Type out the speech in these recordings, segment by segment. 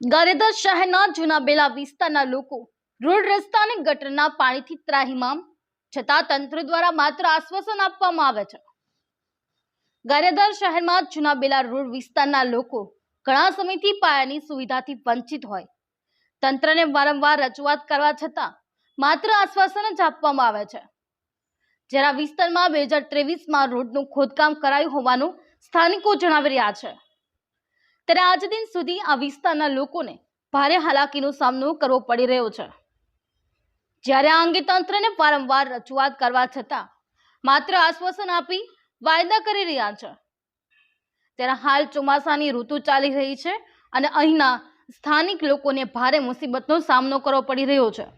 ગારિયાધાર શહેરના જૂના બેલા વિસ્તારના લોકો રોડ રસ્તા અને ગટરના પાણીથી ત્રાહિમામ, છતાં તંત્ર દ્વારા માત્ર આશ્વાસન આપવામાં આવે છે. ગારેધર શહેરમાં જૂના બેલા રોડ વિસ્તારના લોકો ઘણા સમયથી પાયાની સુવિધાથી વંચિત હોય. તંત્રને વારંવાર રજૂઆત કરવા છતાં માત્ર આશ્વાસન જ આપવામાં આવે છે. જ્યારે વિસ્તારમાં બે હજાર ત્રેવીસમાં રોડનું ખોદકામ કરાયું હોવાનું સ્થાનિકો જણાવી રહ્યા છે. ત્યારે આજ દિન સુધી આ વિસ્તારના લોકોને ભારે હાલાકીનો સામનો કરવો પડી રહ્યો છે. જ્યારે આ અંગે તંત્રને વારંવાર રજૂઆત કરવા છતાં માત્ર આશ્વાસન આપી વાયદા કરી રહ્યા છે. ત્યારે હાલ ચોમાસાની ઋતુ ચાલી રહી છે અને અહીંના સ્થાનિક લોકોને ભારે મુસીબતનો સામનો કરવો પડી રહ્યો છે.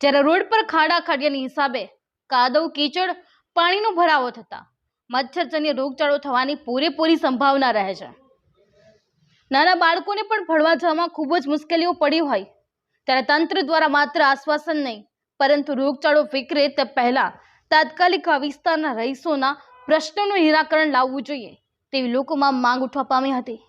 જ્યારે રોડ પર ખાડા ખાડિયાની હિસાબે કાદવ, કીચડ, પાણીનો ભરાવો થતાં મચ્છરજન્ય રોગચાળો થવાની પૂરેપૂરી સંભાવના રહે છે. નાના બાળકોને પણ ભણવા જવામાં ખૂબ જ મુશ્કેલીઓ પડી હોય. ત્યારે તંત્ર દ્વારા માત્ર આશ્વાસન નહીં, પરંતુ રોગચાળો વિકરે તે પહેલાં તાત્કાલિક આ વિસ્તારના રહીશોના પ્રશ્નોનું નિરાકરણ લાવવું જોઈએ, તેવી લોકોમાં માંગ ઉઠવા પામી હતી.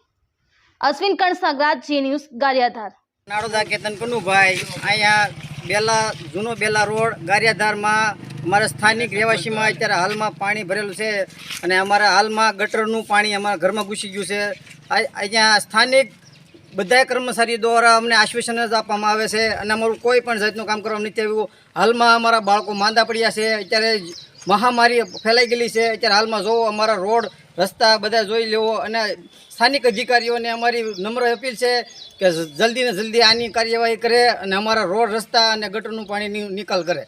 અશ્વિન કણસાગરાજ, જી ન્યૂઝ, ગારિયાધાર. નાડોદા કેતન કનુભાઈ, અહીંયા બેલા, જૂનો બેલા રોડ ગારિયાધારમાં અમારા સ્થાનિક રહેવાસીમાં અત્યારે હાલમાં પાણી ભરેલું છે અને અમારા હાલમાં ગટરનું પાણી અમારા ઘરમાં ઘૂસી ગયું છે. અહીંયા સ્થાનિક બધા કર્મચારી દ્વારા અમને આશ્વાસન જ આપવામાં આવે છે અને અમારું કોઈ પણ જાતનું કામ કરવામાં નથી આવ્યું. હાલમાં અમારા બાળકો માંદા પડ્યા છે, અત્યારે મહામારી ફેલાઈ ગયેલી છે. અત્યારે હાલમાં જોવો અમારા રોડ, રસ્તા બધા જોઈ લેવો અને સ્થાનિક અધિકારીઓને અમારી નમ્ર અપીલ છે કે જલ્દીને જલ્દી આની કાર્યવાહી કરે અને અમારા રોડ, રસ્તા અને ગટરનું પાણીની નિકાલ કરે.